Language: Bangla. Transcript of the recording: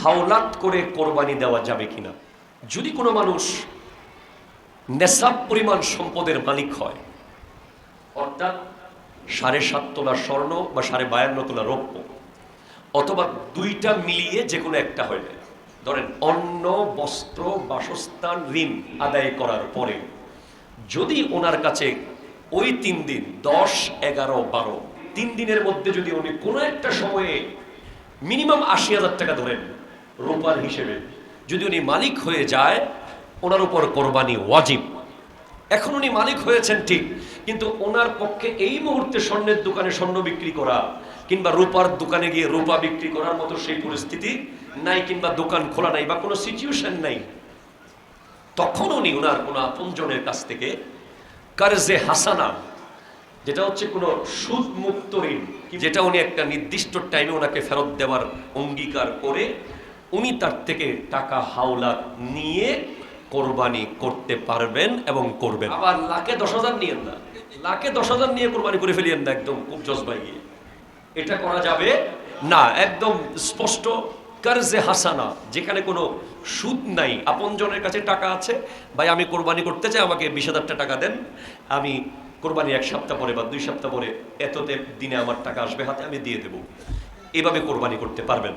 হাওলাত করে কোরবানি দেওয়া যাবে কিনা? যদি কোনো মানুষ নেশাব পরিমাণ সম্পদের মালিক হয়, অর্থাৎ সাড়ে সাত তোলা স্বর্ণ বা সাড়ে বায়ান্ন তোলা রৌপ্য, অথবা দুইটা মিলিয়ে যে কোনো একটা হইলে ধরেন, অন্ন, বস্ত্র, বাসস্থান, ঋণ আদায় করার পরে যদি ওনার কাছে ওই তিন দিন, দশ, এগারো, বারো, তিন দিনের মধ্যে যদি উনি কোনো একটা সময়ে মিনিমাম আশি হাজার টাকা ধরেন রূপার হিসেবে। যদি উনি মালিক হয়ে যায়, ওনার উপর কোরবানি ওয়াজিব। এখন উনি মালিক হয়েছেন ঠিক, কিন্তু ওনার পক্ষে এই মুহূর্তে স্বর্ণের দোকানে স্বর্ণ বিক্রি করা কিংবা রূপার দোকানে গিয়ে রূপা বিক্রি করার মতো সেই পরিস্থিতি নাই কিংবা দোকান খোলা নাই বা কোনো সিচুয়েশন নাই। তখন উনি ওনার কোনো আপনজনের কাছ থেকে কারজে হাসানা, যেটা হচ্ছে কোনো সুদ মুক্ত ঋণ, যেটা উনি একটা নির্দিষ্ট টাইমে ওনাকে ফেরত দেওয়ার অঙ্গীকার করে উনি তার থেকে টাকা হাওলাত নিয়ে কোরবানি করতে পারবেন এবং করবেন। আবার লাখে দশ হাজার নিয়েন না। লাখে দশ হাজার নিয়ে কোরবানি করে ফেলিয়েন না একদম খুব জজবাই গিয়ে। এটা করা যাবে? না, একদম স্পষ্ট। কারজে হাসানা, যেখানে কোনো সুদ নাই। আপনজনের কাছে টাকা আছে। ভাই, আমি কোরবানি করতে চাই, আমাকে বিশ হাজারটা টাকা দেন। আমি কোরবানি এক সপ্তাহ পরে বা দুই সপ্তাহ পরে এততে দিনে আমার টাকা আসবে, হাতে আমি দিয়ে দেবো। এভাবে কোরবানি করতে পারবেন।